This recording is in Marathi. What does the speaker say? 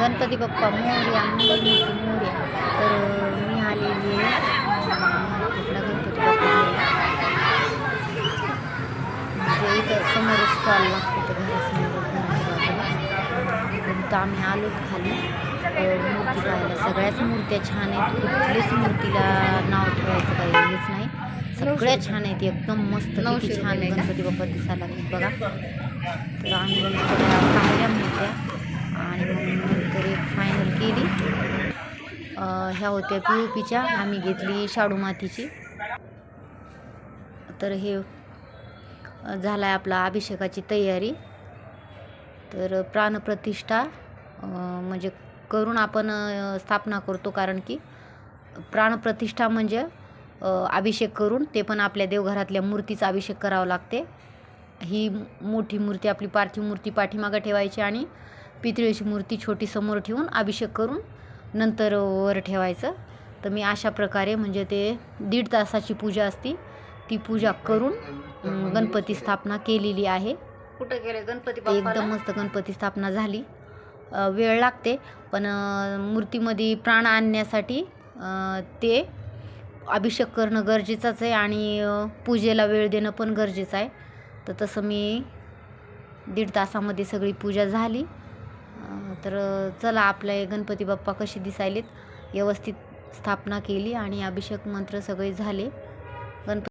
गणपती बाप्पा मोर्या मंगलमूर्ती मोर्या. तर मी आलेली आहे गणपती बाप्पा म्हणजे इथं समोर स्टॉल लागतो तर घरासमोर तर आम्ही आलो खाली. मूर्ती पाहायला. सगळ्याच मूर्त्या छान आहेत. कुठलीच मूर्तीला नाव ठेवायचं काही हेच नाही. सगळ्या छान आहेत. एकदम मस्त छान का? गणपती बाप्पा दिसायला बघा. तर आम्ही केली. ह्या होत्या पी ओ पीच्या आम्ही घेतली शाडू मातीची. तर हे झाला आहे आपला अभिषेकाची तयारी. तर प्राणप्रतिष्ठा म्हणजे करून आपण स्थापना करतो कारण की प्राणप्रतिष्ठा म्हणजे अभिषेक करून ते पण आपल्या देवघरातल्या मूर्तीचा अभिषेक करावा लागते. ही मोठी मूर्ती आपली पार्थिव मूर्ती पाठीमागं ठेवायची आणि पितळेची मूर्ती छोटी समोर ठेवून अभिषेक करून नंतर वर ठेवायचं. तर मी अशा प्रकारे म्हणजे ते दीड तासाची पूजा असती. ती पूजा करून गणपती स्थापना केलेली आहे. कुठं गेले गणपती एकदम मस्त गणपती स्थापना झाली. वेळ लागते पण मूर्तीमध्ये प्राण आणण्यासाठी ते अभिषेक करणं गरजेचंच आहे आणि पूजेला वेळ देणं पण गरजेचं आहे. तर तसं मी दीड तासामध्ये सगळी पूजा झाली. तर चला आपले गणपती बाप्पा कसे दिसायलेत व्यवस्थित स्थापना केली आणि अभिषेक मंत्र सगळे झाले. गणपती